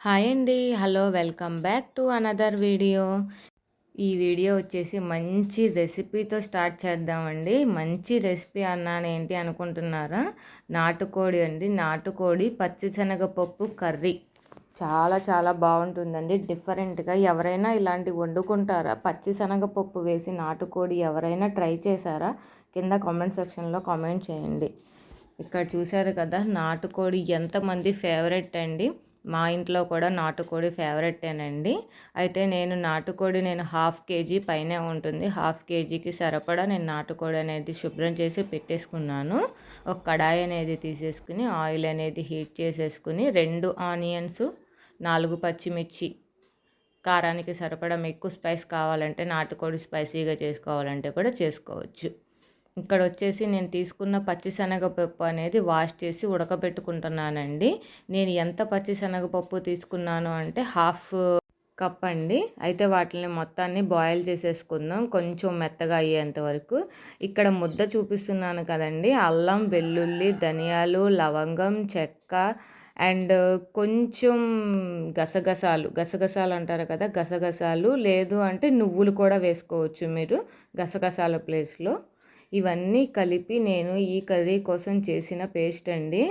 Hi అండి. Hello welcome back to another video. ఈ video వచ్చేసి మంచి రెసిపీతో స్టార్ట్ చేద్దామండి. మంచి రెసిపీ అన్నాను ఏంటి అనుకుంటున్నారా? నాటుకోడి అండి. నాటుకోడి పచ్చిశనగపప్పు కర్రీ. చాలా చాలా బాగుంటుందండి. డిఫరెంట్గా ఎవరైనా ఇలాంటివి వండుకుంటారా? పచ్చిశనగపప్పు వేసి నాటుకోడి ఎవరైనా ట్రై చేశారా? కింద కామెంట్ సెక్షన్లో కామెంట్ చేయండి. ఇక్కడ చూశారు కదా నాటుకోడి ఎంతమంది ఫేవరెట్ అండి. మా ఇంట్లో కూడా నాటుకోడి ఫేవరెట్టేనండి. అయితే నేను నాటుకోడి నేను హాఫ్ కేజీ పైనే ఉంటుంది. హాఫ్ కేజీకి సరిపడా నేను నాటుకోడి అనేది శుభ్రం చేసి పెట్టేసుకున్నాను. ఒక కడాయి అనేది తీసేసుకుని ఆయిల్ అనేది హీట్ చేసేసుకుని రెండు ఆనియన్స్ నాలుగు పచ్చిమిర్చి కారానికి సరిపడా ఎక్కువ స్పైస్ కావాలంటే నాటుకోడి స్పైసీగా చేసుకోవాలంటే కూడా చేసుకోవచ్చు. ఇక్కడ వచ్చేసి నేను తీసుకున్న పచ్చిశనగపప్పు అనేది వాష్ చేసి ఉడకబెట్టుకుంటున్నానండి. నేను ఎంత పచ్చిశనగపప్పు తీసుకున్నాను అంటే హాఫ్ కప్ అండి. అయితే వాటిని మొత్తాన్ని బాయిల్ చేసేసుకుందాం కొంచెం మెత్తగా అయ్యేంత వరకు. ఇక్కడ ముద్ద చూపిస్తున్నాను కదండి. అల్లం వెల్లుల్లి ధనియాలు లవంగం చెక్క అండ్ కొంచెం గసగసాలు. గసగసాలు అంటారు కదా గసగసాలు. లేదు అంటే నువ్వులు కూడా వేసుకోవచ్చు మీరు గసగసాల ప్లేస్లో. ఇవన్నీ కలిపి నేను ఈ కర్రీ కోసం చేసిన పేస్ట్ అండి.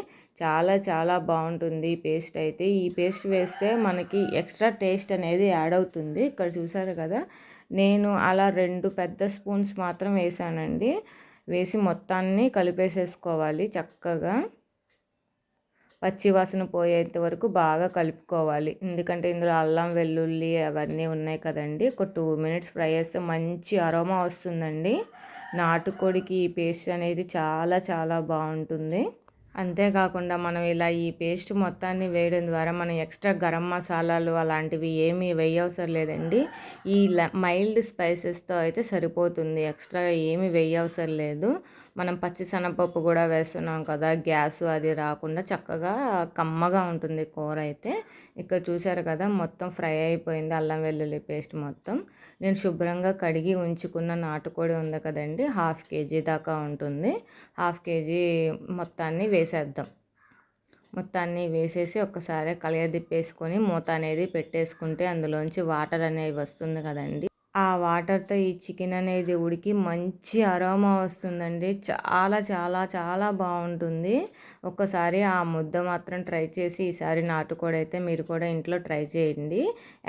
చాలా చాలా బాగుంటుంది ఈ పేస్ట్ అయితే. ఈ పేస్ట్ వేస్తే మనకి ఎక్స్ట్రా టేస్ట్ అనేది యాడ్ అవుతుంది. ఇక్కడ చూసారు కదా నేను అలా రెండు పెద్ద స్పూన్స్ మాత్రం వేసానండి. వేసి మొత్తాన్ని కలిపేసేసుకోవాలి చక్కగా. పచ్చివాసన పోయేంత వరకు బాగా కలుపుకోవాలి. ఎందుకంటే ఇందులో అల్లం వెల్లుల్లి అవన్నీ ఉన్నాయి కదండి. ఒక టూ మినిట్స్ ఫ్రై చేస్తే మంచి అరోమా వస్తుందండి. నాటుకోడికి ఈ పేస్ట్ అనేది చాలా చాలా బాగుంటుంది. అంతేకాకుండా మనం ఇలా ఈ పేస్ట్ మొత్తాన్ని వేయడం ద్వారా మనం ఎక్స్ట్రా గరం మసాలాలు అలాంటివి ఏమీ వేయవసరం లేదండి. ఈ మైల్డ్ స్పైసెస్తో అయితే సరిపోతుంది. ఎక్స్ట్రా ఏమీ వేయవసరం లేదు. మనం పచ్చి శనగపప్పు కూడా వేస్తున్నాం కదా గ్యాస్ అది రాకుండా చక్కగా కమ్మగా ఉంటుంది కూర అయితే. ఇక్కడ చూసారు కదా మొత్తం ఫ్రై అయిపోయింది అల్లం వెల్లుల్లి పేస్ట్ మొత్తం. నేను శుభ్రంగా కడిగి ఉంచుకున్న నాటుకోడి ఉంది కదండి హాఫ్ కేజీ దాకా ఉంటుంది. హాఫ్ కేజీ మొత్తాన్ని వేసేద్దాం. మొత్తాన్ని వేసేసి ఒక్కసారి కలియదిప్పేసుకొని మూత అనేది పెట్టేసుకుంటే అందులోంచి వాటర్ అనేది వస్తుంది కదండి. ఆ వాటర్తో ఈ చికెన్ అనేది ఉడికి మంచి అరోమా వస్తుందండి. చాలా చాలా చాలా బాగుంటుంది. ఒక్కసారి ఆ ముద్ద మాత్రం ట్రై చేసి ఈసారి నాటుకోడైతే మీరు కూడా ఇంట్లో ట్రై చేయండి.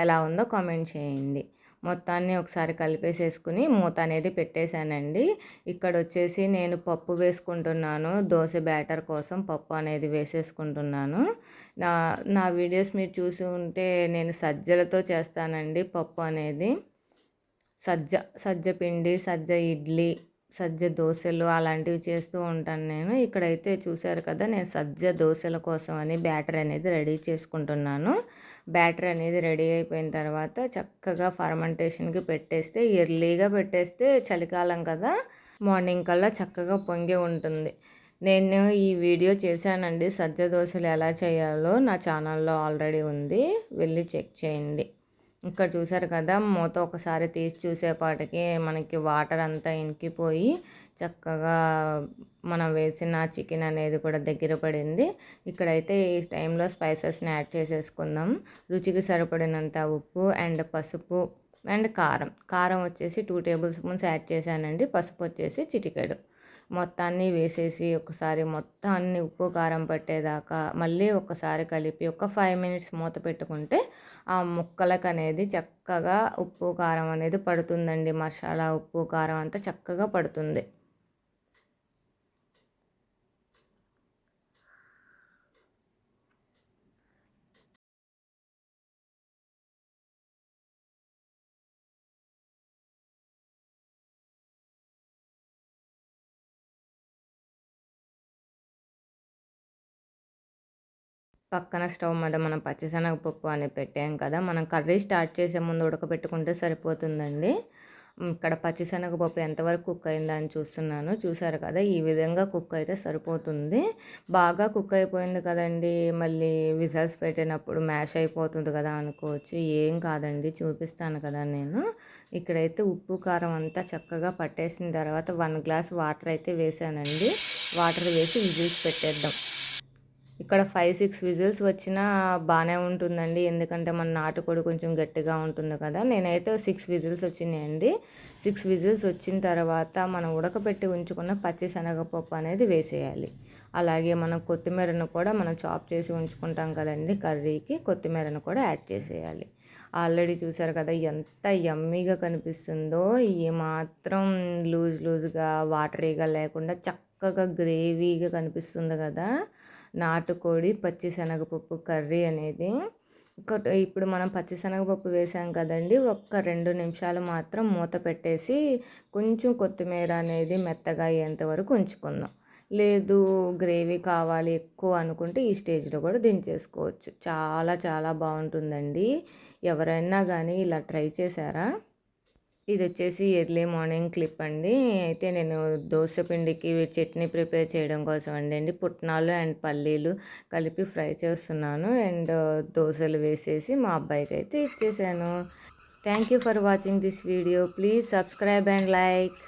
ఎలా ఉందో కామెంట్ చేయండి. మొత్తాన్ని ఒకసారి కలిపేసేసుకుని మూత అనేది పెట్టేశానండి. ఇక్కడ వచ్చేసి నేను పప్పు వేసుకుంటున్నాను. దోశ బ్యాటర్ కోసం పప్పు అనేది వేసేసుకుంటున్నాను. నా నా వీడియోస్ మీరు చూసి ఉంటే నేను సజ్జలతో చేస్తానండి పప్పు అనేది. సజ్జ సజ్జ పిండి సజ్జ ఇడ్లీ సజ్జ దోశలు అలాంటివి చేస్తూ ఉంటాను నేను. ఇక్కడైతే చూశారు కదా నేను సజ్జ దోశల కోసం అని బ్యాటర్ అనేది రెడీ చేసుకుంటున్నాను. బ్యాటర్ అనేది రెడీ అయిపోయిన తర్వాత చక్కగా ఫర్మెంటేషన్కి పెట్టేస్తే ఎర్లీగా పెట్టేస్తే చలికాలం కదా మార్నింగ్ కల్లా చక్కగా పొంగి ఉంటుంది. నేను ఈ వీడియో చేశానండి. సజ్జ దోశలు ఎలా చేయాలో నా ఛానల్లో ఆల్రెడీ ఉంది. వెళ్ళి చెక్ చేయండి. ఇక్కడ చూసారు కదా మూత ఒకసారి తీసి చూసేపాటికి మనకి వాటర్ అంతా ఇంకిపోయి చక్కగా మనం వేసిన చికెన్ అనేది కూడా దగ్గర పడింది. ఇక్కడైతే ఈ టైంలో స్పైసెస్ని యాడ్ చేసేసుకుందాం. రుచికి సరిపడినంత ఉప్పు అండ్ పసుపు అండ్ కారం. కారం వచ్చేసి టూ టేబుల్ స్పూన్స్ యాడ్ చేశానండి. పసుపు వచ్చేసి చిటికెడు. మొత్తాన్ని వేసేసి ఒకసారి మొత్తాన్ని ఉప్పు కారం పట్టేదాకా మళ్ళీ ఒకసారి కలిపి ఒక ఫైవ్ మినిట్స్ మూత పెట్టుకుంటే ఆ ముక్కలకు అనేది చక్కగా ఉప్పు కారం అనేది పడుతుందండి. మసాలా ఉప్పు కారం అంతా చక్కగా పడుతుంది. పక్కన స్టవ్ మీద మనం పచ్చిశనగపప్పు అనేది పెట్టాం కదా మనం కర్రీ స్టార్ట్ చేసే ముందు ఉడకబెట్టుకుంటే సరిపోతుందండి. ఇక్కడ పచ్చిశనగపప్పు ఎంతవరకు కుక్ అయిందని చూస్తున్నాను. చూసారు కదా ఈ విధంగా కుక్ అయితే సరిపోతుంది. బాగా కుక్ అయిపోయింది కదండి. మళ్ళీ విజల్స్ పెట్టినప్పుడు మ్యాష్ అయిపోతుంది కదా అనుకోవచ్చు. ఏం కాదండి చూపిస్తాను కదా నేను. ఇక్కడైతే ఉప్పు కారం అంతా చక్కగా పట్టేసిన తర్వాత వన్ గ్లాస్ వాటర్ అయితే వేసానండి వాటర్ వేసి విజిల్స్ పెట్టేద్దాం. ఇక్కడ ఫైవ్ సిక్స్ విజిల్స్ వచ్చినా బాగానే ఉంటుందండి. ఎందుకంటే మన నాటుకోడి కొంచెం గట్టిగా ఉంటుంది కదా. నేనైతే సిక్స్ విజిల్స్ వచ్చినాయండి. సిక్స్ విజిల్స్ వచ్చిన తర్వాత మనం ఉడకపెట్టి ఉంచుకున్న పచ్చి శనగపప్పు అనేది వేసేయాలి. అలాగే మనం కొత్తిమీరను కూడా మనం చాప్ చేసి ఉంచుకుంటాం కదండి కర్రీకి కొత్తిమీరను కూడా యాడ్ చేసేయాలి. ఆల్రెడీ చూసారు కదా ఎంత యమ్మీగా కనిపిస్తుందో. ఏమాత్రం మాత్రం లూజ్ లూజ్గా వాటరీగా లేకుండా చక్కగా గ్రేవీగా కనిపిస్తుంది కదా. నాటుకోడి పచ్చిశనగపప్పు కర్రీ అనేది ఇప్పుడు మనం పచ్చిశనగపప్పు వేసాం కదండి ఒక్క రెండు నిమిషాలు మాత్రం మూత పెట్టేసి కొంచెం కొత్తిమీర అనేది మెత్తగా అయ్యేంత వరకు ఉంచుకుందాం. లేదు గ్రేవీ కావాలి ఎక్కువ అనుకుంటే ఈ స్టేజ్లో కూడా దించేసుకోవచ్చు. చాలా చాలా బాగుంటుందండి. ఎవరైనా కానీ ఇలా ట్రై చేశారా? ఇది వచ్చేసి ఎర్లీ మార్నింగ్ క్లిప్ అండి. అయితే నేను దోశ పిండికి చట్నీ ప్రిపేర్ చేయడం కోసం అండి. అండి పుట్నాలు అండ్ పల్లీలు కలిపి ఫ్రై చేస్తున్నాను. అండ్ దోశలు వేసేసి మా అబ్బాయికి అయితే ఇచ్చేసాను. Thank you for watching this video. Please subscribe and like.